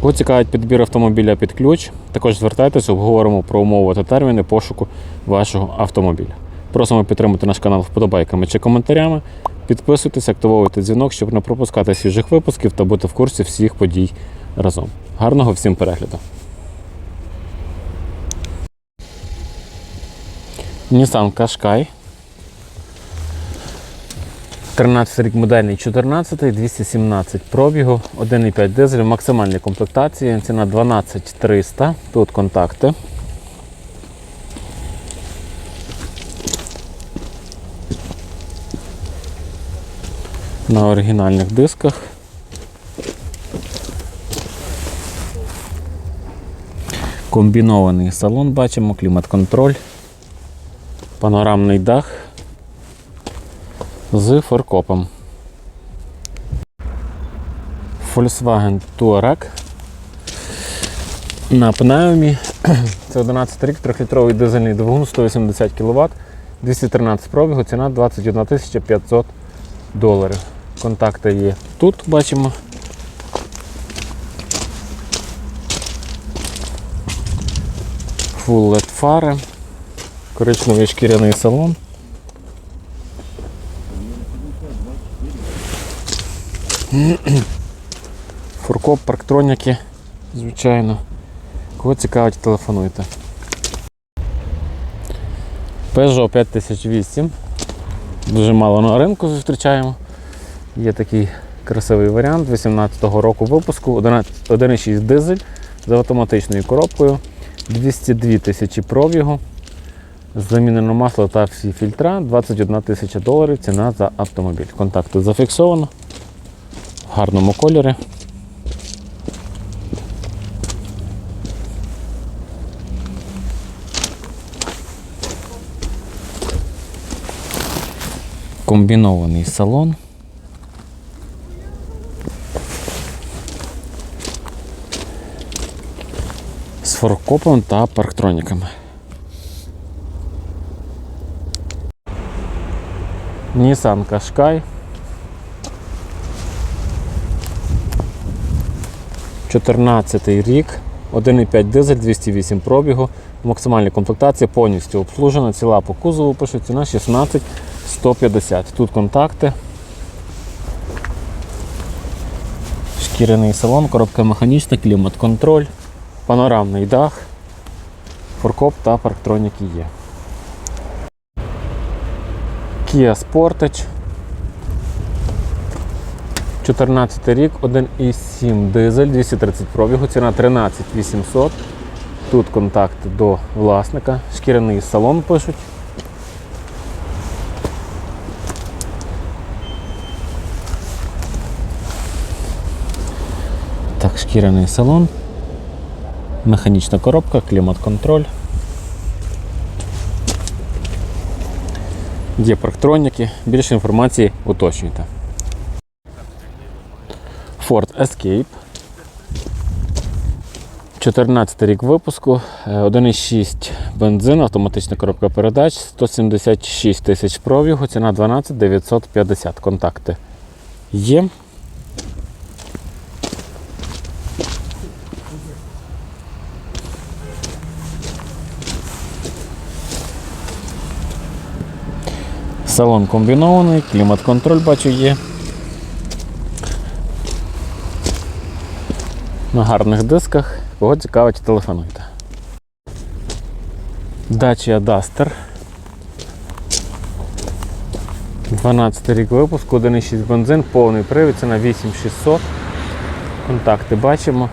Кого цікавить підбір автомобіля під ключ, також звертайтеся, обговоримо про умови та терміни пошуку вашого автомобіля. Просимо підтримати наш канал вподобайками чи коментарями. Підписуйтесь, активовуйте дзвінок, щоб не пропускати свіжих випусків та бути в курсі всіх подій разом. Гарного всім перегляду! Nissan Qashqai 13 рік модельний 14, 217 пробігу, 1,5 дизель, в максимальній комплектації, ціна 12300. Тут контакти. На оригінальних дисках. Комбінований салон бачимо, клімат-контроль, панорамний дах з форкопом. Volkswagen Touareg на пневмі. Це 11 рік, 3-літровий дизельний двигун, 180 кВт, 213 пробігу, ціна 21 500 доларів. Контакти є тут, бачимо. Full фари, коричневий шкіряний салон. Фуркоп, парктроніки, звичайно. Кого цікавить, телефонуйте. Peugeot 5008. Дуже мало на ринку зустрічаємо. Є такий красивий варіант 18-го року випуску, 1,6 дизель з автоматичною коробкою, 202 тисячі пробігу. Замінено масло та всі фільтра, 21 тисяча доларів ціна за автомобіль. Контакти зафіксовано гарному кольорі. Комбінований салон. З форкопом та парктроніками. Nissan Qashqai 14 рік, 1,5 дизель, 208 пробігу, максимальна комплектація повністю обслужена, ціла по кузову пише, ціна 16 150. Тут контакти. Шкіряний салон, коробка механічна, клімат-контроль, панорамний дах, форкоп та парктроніки є. Kia Sportage 14 рік, 1,7 дизель, 230 пробігу, ціна 13 800. Тут контакт до власника, шкіряний салон пишуть. Так, шкіряний салон, механічна коробка, клімат-контроль. Є парктроніки, більше інформації уточнюйте. Ford Escape. 14 рік випуску, е, 1,6 бензин, автоматична коробка передач, 176 тисяч пробігу, ціна 12 950. Контакти є. Салон комбінований, клімат-контроль бачу є. На гарних дисках. Кого цікавить, телефонуйте. Dacia Duster. 12 рік випуску, 1,6 бензин, повний привід, ціна 8600. Контакти бачимо.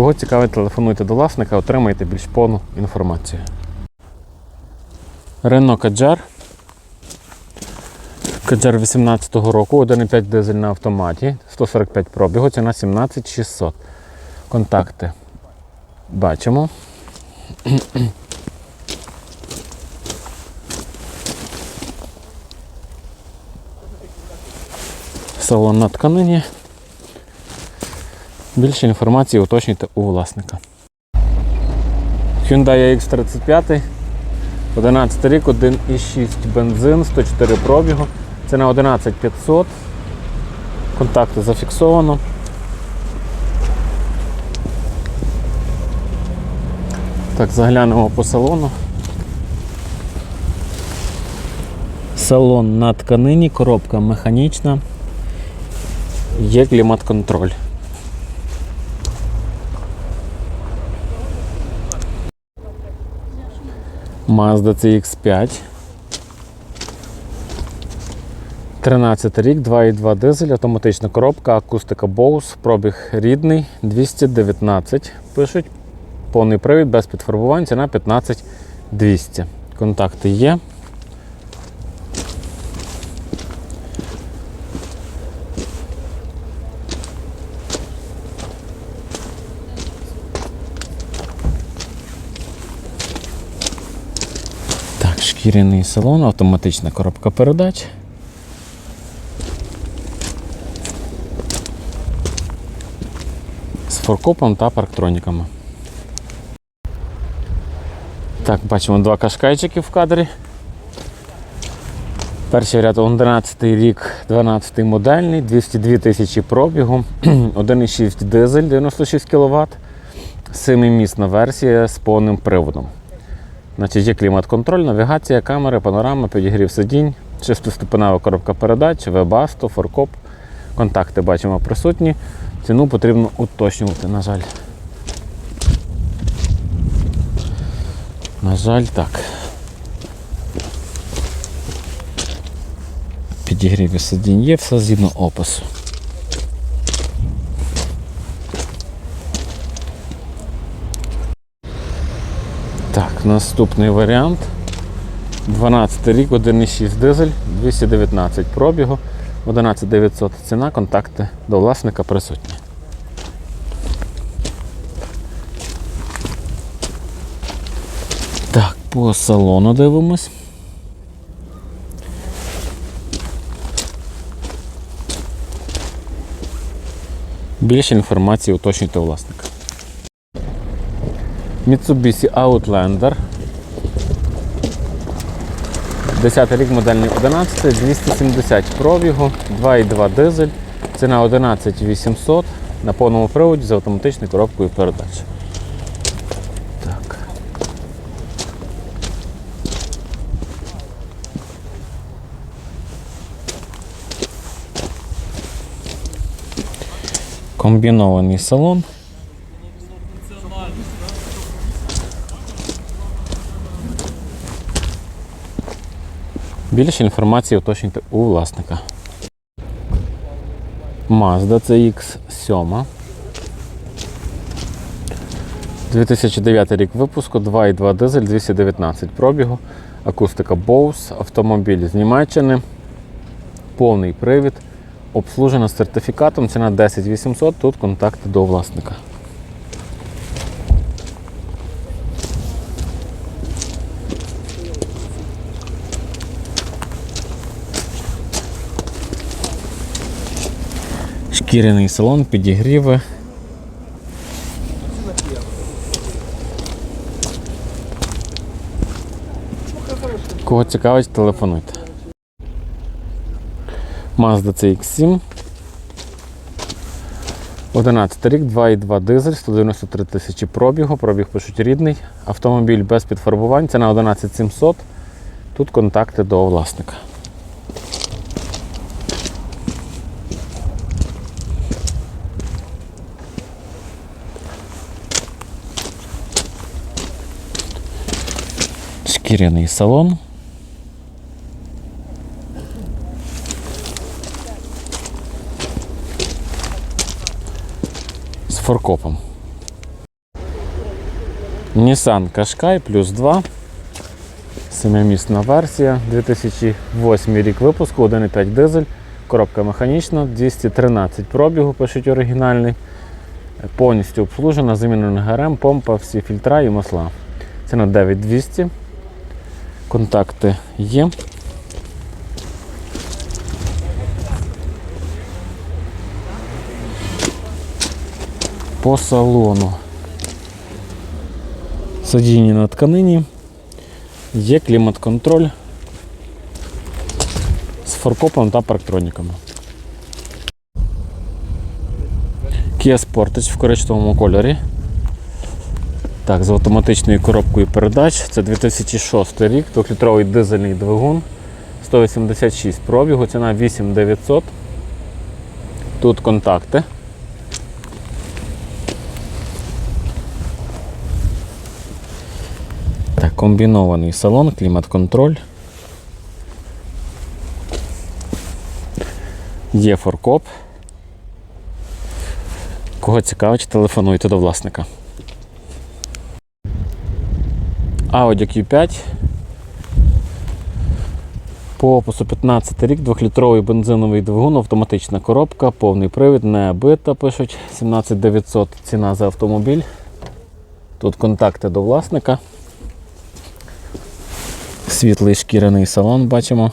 Кого цікавить, телефонуйте до власника, отримаєте більш повну інформацію. Рено Каджар. Каджар 18-го року, 1,5 дизель на автоматі, 145 пробігу, ціна 17600. Контакти бачимо. Салон на тканині. Більше інформації уточнюйте у власника. Hyundai X35, 11 рік, 1,6 бензин, 104 пробігу. Ціна 11500. Контакти зафіксовано. Так, заглянемо по салону. Салон на тканині, коробка механічна. Є клімат-контроль. Mazda CX5. 13 рік, 2,2 дизель, автоматична коробка, акустика Bose, пробіг рідний, 219. Пишуть повний привід без підфарбувань, ціна 15 200. Контакти є. Так, шкіряний салон, автоматична коробка передач. З форкопом та парктроніками. Так, бачимо два кашкайчики в кадрі. Перший ряд 11 рік, 12 модельний, 202 тисячі пробігу, 1,6 дизель 96 кВт, 7-місна версія з повним приводом. Значить, є клімат-контроль, навігація, камери, панорама, підігрів сидінь, шестиступенева коробка передач, вебасто, форкоп. Контакти бачимо присутні. Ціну потрібно уточнювати, на жаль. На жаль, так. Підігріві сидінь є, все згідно опису. Наступний варіант. 12 рік, 1,6 дизель, 219 пробігу, 11900 ціна, контакти до власника присутні. Так, по салону дивимось. Більше інформації уточнюйте власника. Mitsubishi Outlander. 10 рік модельний 11, 270 пробігу, 2,2 дизель, ціна 11 800 на повному приводі з автоматичною коробкою передач. Комбінований салон. Більше інформації уточнюйте у власника. Mazda CX7. 2009 рік випуску, 2,2 дизель, 219 пробігу, акустика Bose, автомобіль з Німеччини, повний привід, обслужена сертифікатом, ціна 10 800, тут контакти до власника. Шкіряний салон, підігріви. Кого цікавить, телефонуйте. Mazda CX7. 11 рік, 2,2 дизель, 193 тисячі пробігу, пробіг пишуть рідний. Автомобіль без підфарбувань, ціна 11700. Тут контакти до власника. Шкіряний салон. З форкопом. Nissan Qashqai плюс 2. Семимісна версія. 2008 рік випуску, 1,5 дизель, коробка механічна, 213 пробігу, пишуть оригінальний. Повністю обслужена, замінена ГРМ, помпа, всі фільтра і масла. Ціна 9200. Контакти є. По салону. Сидіння на тканині. Є клімат-контроль з форкопом та парктроніками. Kia Sportage в коричневому кольорі. Так, з автоматичною коробкою передач. Це 2006 рік, 2-літровий дизельний двигун. 186 пробігу, ціна 8900. Тут контакти. Так, комбінований салон, клімат-контроль. Є форкоп. Кого цікавить, телефонуйте до власника. Audi Q5. По опису 15 рік, 2-літровий бензиновий двигун, автоматична коробка, повний привід, не бита, пишуть 17900 ціна за автомобіль. Тут контакти до власника. Світлий шкіряний салон бачимо.